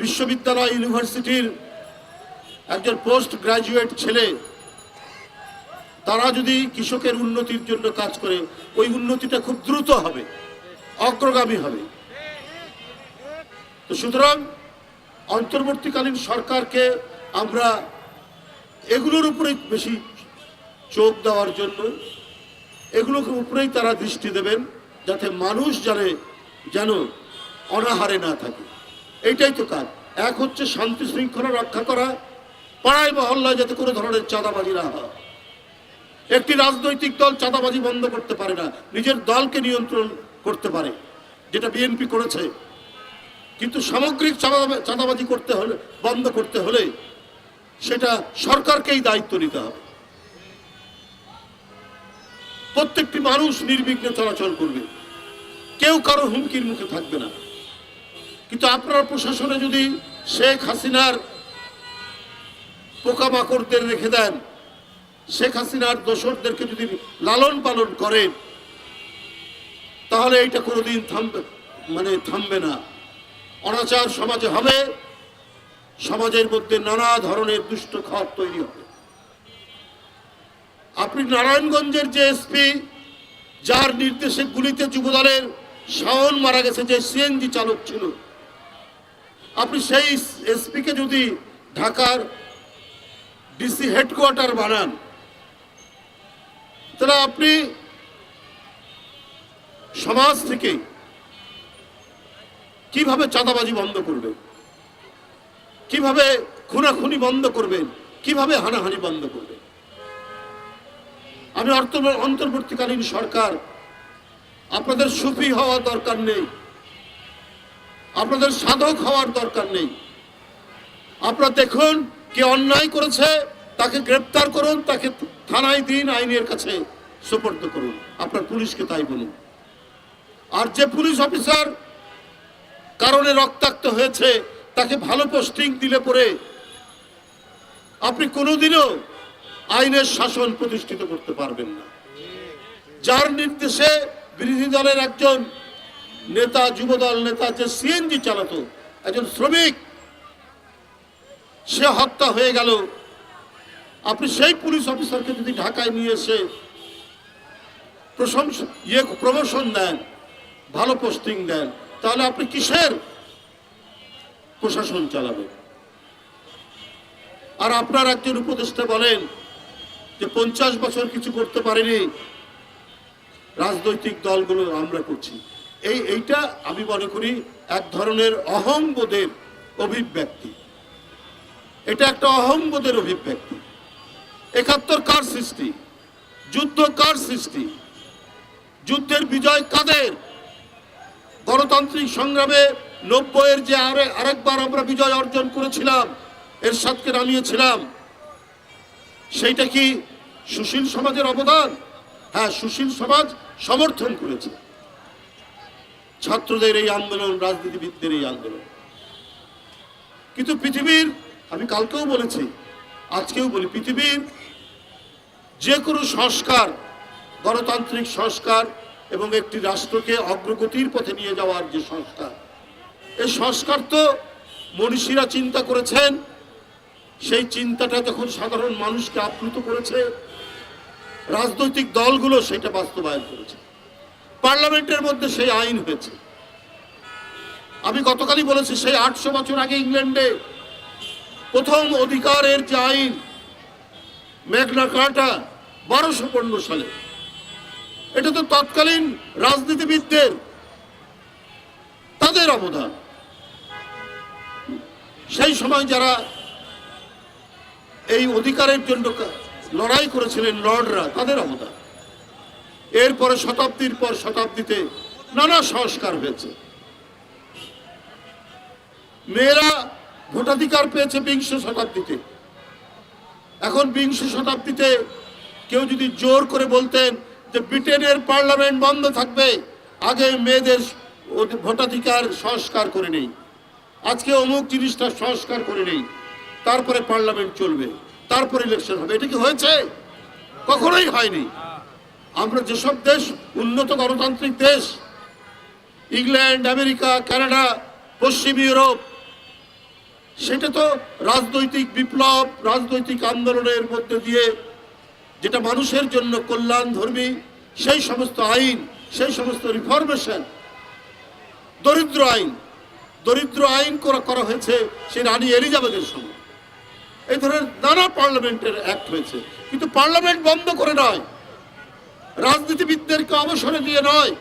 বিশ্ববিদ্যালয় ইউনিভার্সিটির একজন পোস্ট গ্রাজুয়েট ছেলে, তারা যদি কৃষকের উন্নতির জন্য কাজ করে, ওই উন্নতিটা খুব দ্রুত হবে, অগ্রগামী হবে। তো সুতরাং অন্তর্বর্তীকালীন সরকারকে আমরা এগুলোর উপরে বেশি চোখ দেওয়ার জন্য এগুলোর উপরেই তারা দৃষ্টি দেবেন, যাতে মানুষ জানে যেন অনাহারে না থাকে। এইটাই তো কাজ। এক হচ্ছে শান্তি শৃঙ্খলা রক্ষা করা, পাড়ায় মহল্লায় যাতে কোনো ধরনের চাঁদাবাজি না হয়। একটি রাজনৈতিক দল চাঁদাবাজি বন্ধ করতে পারে না, নিজের দলকে নিয়ন্ত্রণ করতে পারে, যেটা বিএনপি করেছে। কিন্তু সামগ্রিক চাঁদা- চাঁদাবাজি করতে হলে, বন্ধ করতে হলে সেটা সরকারকেই দায়িত্ব নিতে হবে। প্রত্যেকটি মানুষ নির্বিঘ্নে চলাচল করবে। কেউ কারও হুমকির মুখে থাকবে না। কিন্তু আপনার প্রশাসনে যদি শেখ হাসিনার পোকামাকড়দের রেখে দেন, শেখ হাসিনার দোসরদেরকে যদি লালন পালন করেন, তাহলে এইটা কোনোদিন থামবে মানে থামবে না। অনাচার সমাজে হবে, সমাজের মধ্যে নানা ধরনের দুষ্ট খাত তৈরি হবে। আপনি নারায়ণগঞ্জের যে এসপি, যার নির্দেশে গুলিতে যুবদলের শাওন মারা গেছে, যে সিএনজি চালক ছিল আপনি সেই এসপিকে যদি ঢাকার ডিসি হেডকোয়ার্টার বানান, তাহলে আপনি সমাজ থেকে কীভাবে চাঁদাবাজি বন্ধ করবেন? কীভাবে খুনাখুনি বন্ধ করবেন? কীভাবে হানাহানি বন্ধ করবেন? আমি অন্তর্বর্তীকালীন সরকার, আপনাদের সুফি হওয়ার দরকার নেই। আপনাদের সাধক হওয়ার দরকার নেই। আপনারা দেখুন কে অন্যায় করেছে, তাকে গ্রেপ্তার করুন, তাকে থানায় দিন, আইনের কাছে সুপর্দ করুন। আপনার পুলিশকে তাই বলুন। আর যে পুলিশ অফিসার কারণে রক্তাক্ত হয়েছে, তাকে ভালো পোস্টিং দিলে পরে আপনি কোনোদিনও আইনের শাসন প্রতিষ্ঠিত করতে পারবেন না। যার নির্দেশে বিরোধী দলের একজন নেতা, যুবদল নেতা যে সিএনজি চালাতো, একজন শ্রমিক, সে হত্যা হয়ে গেল। আপনি সেই পুলিশ অফিসারকে যদি ঢাকায় নিয়ে এসে প্রশংসা ইয়ে প্রমোশন দেন, ভালো পোস্টিং দেন, তাহলে আপনি কিসের প্রশাসন চালাবেন? আর আপনার একজন উপদেষ্টা বলেন যে পঞ্চাশ বছর কিছু করতে পারেনি, রাজনৈতিক দলগুলো আমরা করছি। এই, এইটা আমি মনে করি এক ধরনের অহংবোধের অভিব্যক্তি। এটা একটা অহংবোধের অভিব্যক্তি। একাত্তর কার সৃষ্টি? যুদ্ধ কার সৃষ্টি? যুদ্ধের বিজয় কাদের? গণতান্ত্রিক সংগ্রামে নব্বইয়ের যে আরে, আরেকবার আমরা বিজয় অর্জন করেছিলাম, এরশাদকে নামিয়েছিলাম, সেইটা কি সুশীল সমাজের অবদান? হ্যাঁ সুশীল সমাজ সমর্থন করেছে। ছাত্রদের এই আন্দোলন, রাজনীতিবিদদের এই আন্দোলন। কিন্তু পৃথিবীর, আমি কালকেও বলেছি, আজকেও বলি, পৃথিবীর যে কোনো সংস্কার, গণতান্ত্রিক সংস্কার এবং একটি রাষ্ট্রকে অগ্রগতির পথে নিয়ে যাওয়ার যে সংস্কার, এই সংস্কার তো মনীষীরা চিন্তা করেছেন, সেই চিন্তাটা যখন সাধারণ মানুষকে আপ্লুত করেছে, রাজনৈতিক দলগুলো সেটা বাস্তবায়ন করেছে। পার্লামেন্টের মধ্যে সেই আইন হয়েছে। আমি গতকালই বলেছি, সেই আটশো বছর আগে ইংল্যান্ডে প্রথম অধিকারের যে আইন, মেঘনা কাটা বারোশো পনেরো সালে, এটা তো তৎকালীন রাজনীতিবিদদের, তাদের অবদান। সেই সময় যারা এই অধিকারের জন্য লড়াই করেছিলেন লর্ডরা, তাদের অবদান। এরপরে শতাব্দীর পর শতাব্দীতে নানা সংস্কার হয়েছে। মেয়েরা ভোটাধিকার পেয়েছে বিংশ শতাব্দীতে। এখন বিংশ শতাব্দীতে কেউ যদি জোর করে বলতেন যে ব্রিটেনের পার্লামেন্ট বন্ধ থাকবে, আগে মেয়েদের ভোটাধিকার সংস্কার করে নেই। আজকে অমুক জিনিসটা সংস্কার করে নেই। তারপরে পার্লামেন্ট চলবে, তারপরে ইলেকশন হবে। এটা কি হয়েছে? কখনোই হয়নি। আমরা যেসব দেশ উন্নত গণতান্ত্রিক দেশ, ইংল্যান্ড, আমেরিকা, কানাডা, পশ্চিম ইউরোপ, সেটা তো রাজনৈতিক বিপ্লব, রাজনৈতিক আন্দোলনের মধ্যে দিয়ে যেটা মানুষের জন্য কল্যাণ ধর্মী সেই সমস্ত আইন, সেই সমস্ত রিফরমেশন, দরিদ্র আইন দরিদ্র আইন করা করা হয়েছে সেই রানী এলিজাবেথের সময়। এই ধরনের নানা পার্লামেন্টের অ্যাক্ট হয়েছে। কিন্তু পার্লামেন্ট বন্ধ করে নয়। রাজনীতিবিদদেরকে অবসরে দিয়ে নয়